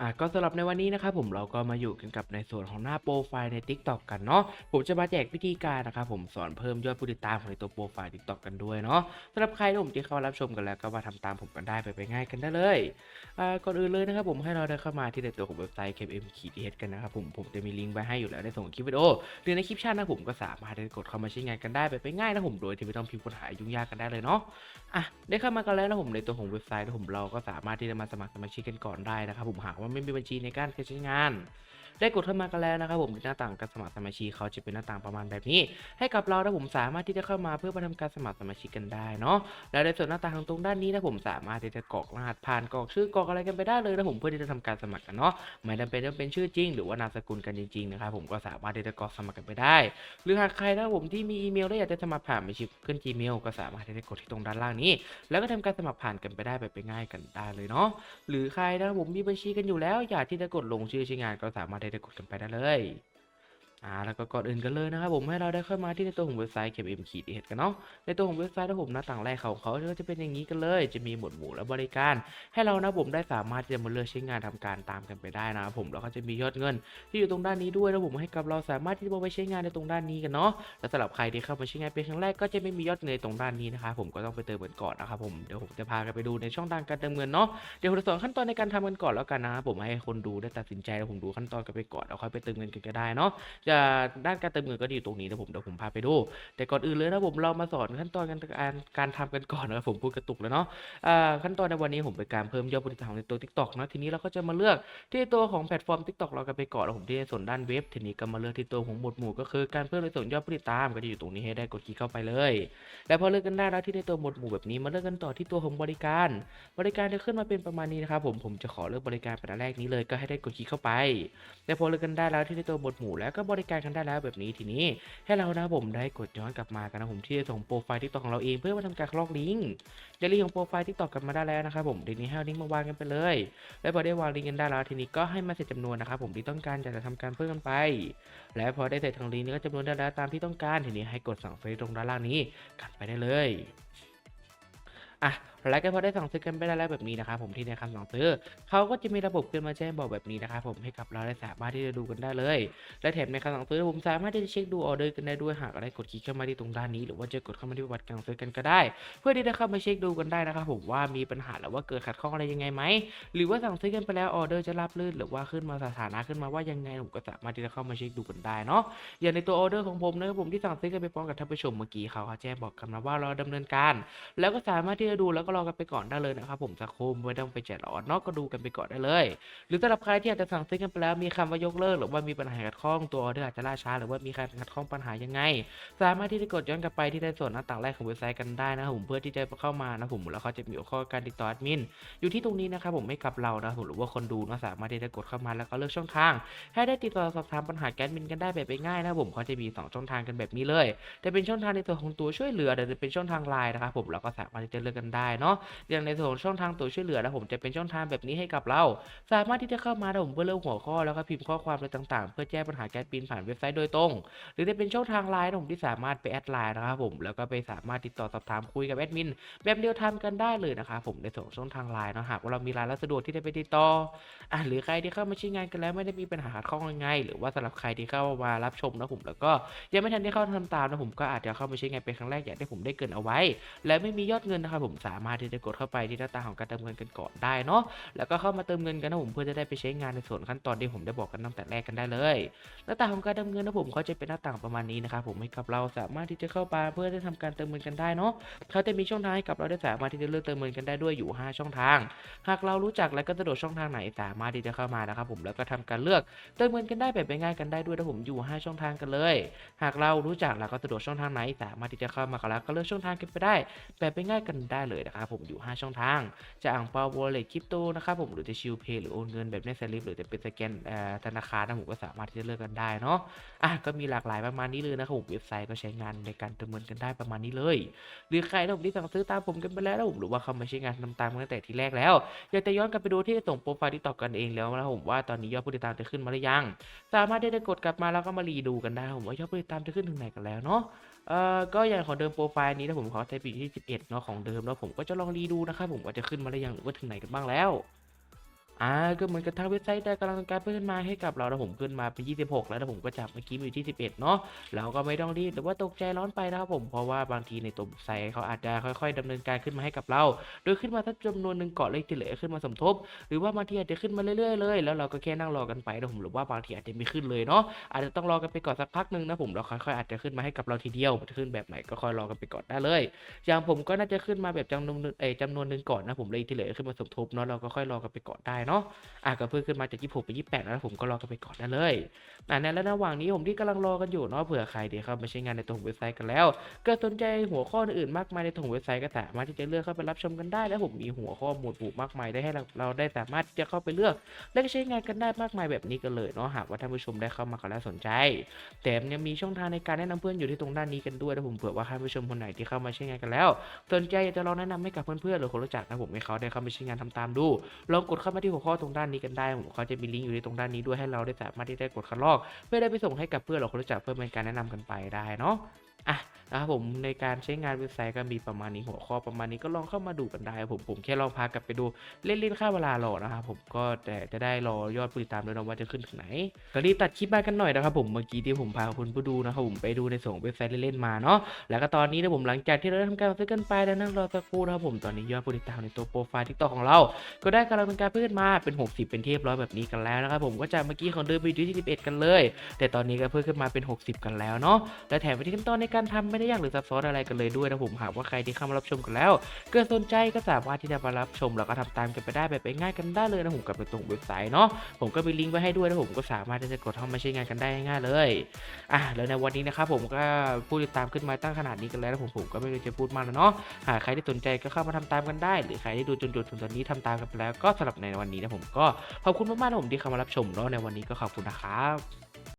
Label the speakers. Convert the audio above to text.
Speaker 1: อะก็สำหรับในวันนี้นะครับผมเราก็มาอยู่กันกับในส่วนของหน้าโปรไฟล์ใน TikTok กันเนาะผมจะมาแจกวิธีการนะครับผมสอนเพิ่มยอดผู้ติดตามของในตัวโปรไฟล์ TikTok กันด้วยเนาะสำหรับใครที่ผมที่เข้ารับชมกันแล้วก็มาทำตามผมกันได้ไปไปง่ายกันได้เลยอ่าก่อนอื่นเลยนะครับผมให้เราได้เข้ามาที่ในตัวของเว็บไซต์ KM ขีดเกันนะครับผมผมจะมีลิงก์ไว้ให้อยู่แล้วในส่วนของคลิปวิดีโอหรือในคลิปชั่นนะผมก็สามารถได้กดเข้ามาใช้งานกันได้ไปไปง่ายนะผมโดยที่ไม่ต้องพิมพ์ค้นหายุ่งยากกันได้เลยเนาะอะได้เข้ามากันแล้วนะผมในตัวของเว็บไซต์นะผมเราก็สามารถที่จะมาสมัครสมาชิกกันก่อนได้นะครับผมหากว่าไม่มีบัญชีในการใช้งาน ได้กดเข้ามากันแล้วนะครับผมหน้าต่างการสมัครสมาชิกเขาจะเป็นหน้าต่างประมาณแบบนี้ ให้กับเรานะผมสามารถที่จะเข้ามาเพื่อมาทำการสมัครสมาชิกกันได้เนาะแล้วในส่วนหน้าต่างตรงด้านนี้นะผมสามารถที่จะกรอกรหัสผ่านกรอกชื่อกรอกอะไรกันไปได้เลยนะผมเพื่อที่จะทำการสมัครกันเนาะไม่จำเป็นต้องเป็นชื่อจริง หรือว่านามสกุลกันจริงๆนะครับผมก็สามารถที่จะกรอกสมัครกันไปได้ หรือหากใครนะผมที่มีอีเมลและอยากจะสมัครผ่านบัญชีขึ้น Gmail ก็สามารถที่จะกดที่ตรงด้านล่างนี้ แล้วก็ทำการสมัครผ่านกันไปได้แบบไปง่ายกันได้เลยเนาะหรือใครนะผมมีบัญชีกันอยู่แล้ว อยากที่จะกดลงชื่อใช้งานก็สามารถได้กดกันไปได้เลย อ่าแล้วก็ก่อนอื่นกันเลยนะครับผมให้เราได้เข้ามาที่ในตัวของเว็บไซต์ KM ขีดเกันเนาะในตัวของเว็บไซต์นะผมหน้าต่างแรกของเขาก็จะเป็นอย่างนี้กันเลย จะมีหมวดหมู่และบริการ ให้เรานะผมได้สามารถที่จะมาเลือกใช้งานทำการตามกันไปได้นะครับผมแล้วก็จะมียอดเงิน ที่อยู่ตรงด้านนี้ด้วยนะผมให้กับเราสามารถที่จะไปใช้งานในตรงด้านนี้กันเนาะและสำหรับใครที่เข้ามาใช้งานเป็นครั้งแรกก็จะไม่มียอดเงินตรงด้านนี้นะครับผมก็ต้องไปเติมเงินก่อนนะครับผมเดี๋ยวผมจะพากันไปดูในช่องทางการเติมเงินเนาะเดี๋ยวผมจะสอนขั้นตอนในการทำกันก่อนแล้วกันนะครับผมให้คนดูได้ตัดสินใจแล้วผมดูขั้นตอนกันไปก่อนแล้วค่อยไปเติมเงินกันก็ได้เนาะจะด้านการเติมเงินก็อยู่ตรงนี้นะผมเดี๋ยวผมพาไปดู แต่ก่อนอื่นเลยนะผมเรามาสอนขั้นตอนการการการทำกันก่อนนะผมพูดกระตุกแล้วเนาะขั้นตอนในวันนี้ผมเป็นการเพิ่มยอดผู้ติดตามในตัว TikTok นะทีนี้เราก็จะมาเลือกที่ตัวของแพลตฟอร์ม TikTok เรากันไปก่อนแล้วผมที่ส่วนด้านเว็บ ทีนี้ก็มาเลือกที่ตัวของหมวดหมู่ก็คือการเพิ่มในส่วนยอดผู้ติดตามก็จะอยู่ตรงนี้ให้ได้กดคลิกเข้าไปเลย แล้วพอเลือกกันได้แล้วที่ในตัวหมวดหมู่แบบนี้มาเลือกกันต่อที่ตัวของบริการ บริการจะขึ้นมาเป็นประมาณนี้นะครับผมผมจะขอเลือกบริการเป็นอันแรกนี้เลยก็ให้ได้กดคลิกเข้าไป แล้วพอเลือกกันได้แล้วที่ในตัวหมวดหมู่แล้วก็บริการกันได้แล้วแบบนี้ทีนี้ ให้เรานะผมได้กดย้อนกลับมากันนะผมที่จะส่งโปรไฟล์ทิกตอกของเราเองเพื่อมาทำการคลอกลิงก์ได้ลิงก์ของโปรไฟล์ทิกตอกกันมาได้แล้วนะครับผมทีนี้ให้ลิงก์มาวางกันไปเลย แล้วพอได้วางลิงก์กันได้แล้วทีนี้ก็ให้มาเสร็จจำนวนนะครับผมที่ต้องการจะทำการเพิ่มกันไป และพอได้เสร็จทางลิงก์นี้ก็จำนวนได้แล้วตามที่ต้องการทีนี้ให้กดสั่งซื้อตรงด้านล่างนี้กันไปได้เลยอะ แล้วก็พอได้สั่งซื้อกันไปได้แล้วแบบนี้นะครับผมที่ในคำสั่งซื้อเขาก็จะมีระบบขึ้นมาแจ้งบอกแบบนี้นะครับผมให้กับเราได้สามารถที่จะดูกันได้เลย และแถมในคำสั่งซื้อผมสามารถที่จะเช็คดูออเดอร์กันได้ด้วยหากได้กดคลิกเข้ามาที่ตรงด้านนี้ หรือว่าจะกดเข้ามาที่ประวัติการซื้อกันก็ได้ เพื่อที่จะเข้ามาเช็คดูกันได้นะครับผมว่ามีปัญหาหรือว่าเกิดขัดข้องอะไรยังไงไหมหรือว่าสั่งซื้อกันไปแล้วออเดอร์จะรับลื่นหรือว่าขึ้นมาสถานะขึ้นมาว่ายังไงผมก็สามารถที่จะเข้ามาเช็คดูกันได้เนาะอย่างในตัวออเดอร์ของผมนะครับผมที่สั่งซื้อกันไปพร้อมกับท่านผู้ชมเมื่อกี้เขาแจ้งบอกกันมาว่าเราดำเนินการ แล้วก็สามารถที่จะดูแล้วก็รอกันไปก่อนได้เลยนะครับผมสักครู่ไม่ต้องไปแจกออดนอกก็ดูกันไปก่อนได้เลย หรือสำหรับใครที่อาจจะสั่งซื้อกันไปแล้วมีคำว่ายกเลิกหรือว่ามีปัญหาขัดข้องตัวออเดอร์อาจจะล่าช้าหรือว่ามีการขัดข้องปัญหายังไง สามารถที่จะกดย้อนกลับไปที่ในส่วนหน้าต่างแรกของเว็บไซต์กันได้นะครับผมเพื่อที่จะเข้ามานะผมแล้วเขาจะมีข้อการติดต่อแอดมินอยู่ที่ตรงนี้นะครับผมให้กับเรานะผมหรือว่าคนดูนะสามารถที่จะกดเข้ามาแล้วก็เลือกช่องทาง ให้ได้ติดต่อสอบถามปัญหาแกดมินกันได้แบบง่ายนะผมเขาจะมีสองช่องทางกันแบบนี้เลยจะเป็นช่องทางในตัวของตัวช่วยเหลือเดี๋ยวจะเป็นช่องทางไลน์นะครับผมเราก็สามารถที่จะเลือกกันได้เนาะอย่างในส่วนช่องทางตัวช่วยเหลือนะผมจะเป็นช่องทางแบบนี้ให้กับเรา สามารถที่จะเข้ามานะผมเพื่อเลือกหัวข้อแล้วก็พิมพ์ข้อความอะไรต่างๆ เพื่อแจ้งปัญหาแก๊สบินผ่านเว็บไซต์โดยตรง หรือจะเป็นช่องทางไลน์นะผมที่สามารถไปแอดไลน์นะครับผมแล้วก็ไปสามารถติดต่อสอบถามคุยกับแอดมินแบบเดียวทำกันได้เลยนะครับผมในส่วนช่องทางไลน์นะหากว่าเรามีไลน์แล้วสะดวกที่จะไปติดต่ออะหรือใครที่เข้ามาใช้งานกันแล้วไม่ได้มีปัญหาขัดข้องยังไง หรือว่าสำหรับใครที่เข้ามารับชมนะผมแล้วก็ยังไม่ทันได้เข้าทำตามนะผมก็อาจจะเข้ามาใช้งานเป็นครั้งแรกอย่างที่ผมได้เกินเอาไว้ และไม่มียอดเงินนะครับผมสามารถมาที่จะกดเข้าไปที่หน้าตาของการเติมเงินกันก่อนได้เนาะแล้วก็เข้ามาเติมเงินกันนะผมเพื่อจะได้ไปใช้งานในส่วนขั้นตอนที่ผมได้บอกกันตั้งแต่แรกกันได้เลย หน้าตาของการเติมเงินนะผมเขาจะเป็นหน้าต่างประมาณนี้นะครับผมให้กับเราสามารถที่จะเข้าไปเพื่อได้ทำการเติมเงินกันได้เนาะเขาจะมีช่องทางให้กับเราได้สามารถที่จะเลือกเติมเงินกันได้ด้วยอยู่ 5 ช่องทาง หากเรารู้จักและก็สะดวกช่องทางไหนสามารถที่จะเข้ามานะครับผมแล้วก็ทำการเลือกเติมเงินกันได้แบบง่ายกันได้ด้วยนะผมอยู่ 5 ช่องทางกันเลย หากเรารู้จักแล้วก็สะดวกช่องทางไหนสามารถที่จะเข้ามากันแล้วก็เลือกช่องทางกันไปได้ แบบง่ายกันได้เลยนะครับครับผมอยู่ 5 ช่องทาง จะอ่างเปาวอลเล็ตคริปโตนะครับผมหรือจะชิลเพย์หรือโอนเงินแบบในสลิปหรือจะเป็นสแกนธนาคารนะผมก็สามารถที่จะเลือกกันได้เนาะอะก็มีหลากหลายประมาณนี้เลยนะครับผมเว็บไซต์ก็ใช้งานในการเติมเงินกันได้ประมาณนี้เลย หรือใครนะผมที่สั่งซื้อตามผมกันไปแล้วนะผมหรือว่าเข้ามาใช้งานทำตามกันตั้งแต่ทีแรกแล้วอยากจะย้อนกลับไปดูที่ส่งโปรไฟล์ที่ตอบกันเองแล้วนะผมว่าตอนนี้ยอดผู้ติดตามจะขึ้นมาหรือยัง สามารถที่จะกดกลับมาแล้วก็มารีดูกันได้ผมว่ายอดผู้ติดตามจะขึ้นถึงไหนกันแล้วเนาะ เอ่อก็อย่างของเดิมโปรไฟล์นี้นะผมขอใช้ปีที่ 11เนาะของเดิมแล้วผมก็จะลองรีดูนะครับผมว่าจะขึ้นมาหรือยังหรือว่าถึงไหนกันบ้างแล้ว อ่าก็เหมือนกับทางเว็บไซต์ได้กำลังการเพิ่มขึ้นมาให้กับเรานะผมขึ้นมาเป็น 26 แล้วนะผมก็จากเมื่อกี้อยู่ที่ 11 เนาะเราก็ไม่ต้องรีบหรือว่าตกใจร้อนไปนะครับผมเพราะว่าบางทีในตัวไซต์เขาอาจจะค่อย ๆดำเนินการขึ้นมาให้กับเรา โดยขึ้นมาถ้าจำนวนหนึ่งเกาะเลขที่เหลือขึ้นมาสมทบ หรือว่าบางทีอาจจะขึ้นมาเรื่อยๆเลยแล้วเราก็แค่นั่งรอกันไปนะผมหรือว่าบางทีอาจจะไม่ขึ้นเลยเนาะอาจจะต้องรอกันไปก่อนสักพักหนึ่งนะผมเราค่อยๆอาจจะขึ้นมาให้กับเราทีเดียวขึ้นแบบไหนก็ค่อยรอกันไปก่อนได้เลย อย่างผมก็น่าจะขึ้นมาแบบจำนวนหนึ่งเอจำนวนหนึ่งก่อนนะผมเลยที่เหลือขึ้นมาสมทบเนาะเราก็ค่อยรอกันไปก่อนได้เนาะอะก็เพิ่มขึ้นมาจาก 26เป็น28 แล้วผมก็รอกันไปก่อนได้เลยอะในระหว่างนี้ผมที่กำลังรอกันอยู่เนาะเผื่อใครที่เข้ามาใช้งานในตัวของเว็บไซต์กันแล้วเกิดสนใจหัวข้ออื่นๆมากมายในตัวของเว็บไซต์ก็สามารถที่จะเลือกเข้าไปรับชมกันได้ และผมมีหัวข้อหมวดหมู่มากมายได้ให้เราเราได้สามารถจะเข้าไปเลือก และก็ใช้งานกันได้มากมายแบบนี้กันเลยเนาะหากว่าท่านผู้ชมได้เข้ามากันแล้วสนใจแต่ยังมีช่องทางในการแนะนำเพื่อนอยู่ที่ตรงด้านนี้กันด้วยนะผมเผื่อว่าท่านผู้ชมคนไหนที่เข้ามาใช้งานกันแล้ว สนใจอยากจะลองแนะนำให้กับเพื่อนๆหรือคนรู้จักนะผมให้เขาได้เข้ามาใช้งานทำตามดูลองกดเข้ามาที่หัวข้อตรงด้านนี้กันได้ผมเขาจะมีลิงก์อยู่ในตรงด้านนี้ด้วยให้เราได้สามารถที่ได้กดคัดลอก เพื่อได้ไปส่งให้กับเพื่อนหรือคนรู้จักเพื่อเป็นการแนะนำกันไปได้เนาะ อะนะครับผมในการใช้งานเว็บไซต์ก็มีประมาณนี้หัวข้อประมาณนี้ก็ลองเข้ามาดูกันได้ผมผมแค่ลองพากลับไปดูเล่นๆค่าเวลารอนะครับผมก็แต่จะได้รอยอดผู้ติดตามด้วยนะว่าจะขึ้นถึงไหนก็รีบตัดคลิปมากันหน่อยนะครับผมเมื่อกี้ที่ผมพาคุณผู้ดูนะครับผมไปดูในส่วนของเว็บไซต์เล่นๆมาเนาะแล้วก็ตอนนี้นะผมหลังจากที่เราได้ทำการซื้อกันไปแล้วนั่งรอสักครู่นะครับผมตอนนี้ยอดผู้ติดตามในตัวโปรไฟล์ทิกตอกของเรา ก็ได้กำลังเป็นการเพิ่มมาเป็น 60 เป็นเทียบร้อยแบบนี้กันแล้วนะครับผมก็จากเมื่อกี้ของเดิมไปอยู่ที่11 กันเลย แต่ตอนนี้ก็เพิ่มขึ้นมาเป็น 60 กันแล้วเนาะและแถมวิธีขั้นตอนในการทำไม่ได้ยากหรือซับซ้อนอะไรกันเลยด้วยนะผมหากว่าใครที่เข้ามารับชมกันแล้ว เกิดสนใจก็สามารถที่จะมารับชมแล้วก็ทำตามกันไปได้แบบง่ายกันได้เลยนะผมกับในตรงเว็บไซต์เนาะผมก็มีลิงก์ไว้ให้ด้วยนะผมก็สามารถที่จะกดเข้ามาใช้งานกันได้ง่ายเลยอะแล้วในวันนี้นะครับผมก็ผู้ติดตามขึ้นมาตั้งขนาดนี้กันแล้วนะผมผมก็ไม่รู้จะพูดมากแล้วเนาะหากใครที่สนใจก็เข้ามาทำตามกันได้ หรือใครที่ดูจนจนถึงตอนนี้ทำตามกันไปแล้วก็สำหรับในวันนี้นะผมก็ขอบคุณมากๆนะผมที่เข้ามารับชมเนาะในวันนี้ก็ขอบคุณนะครับ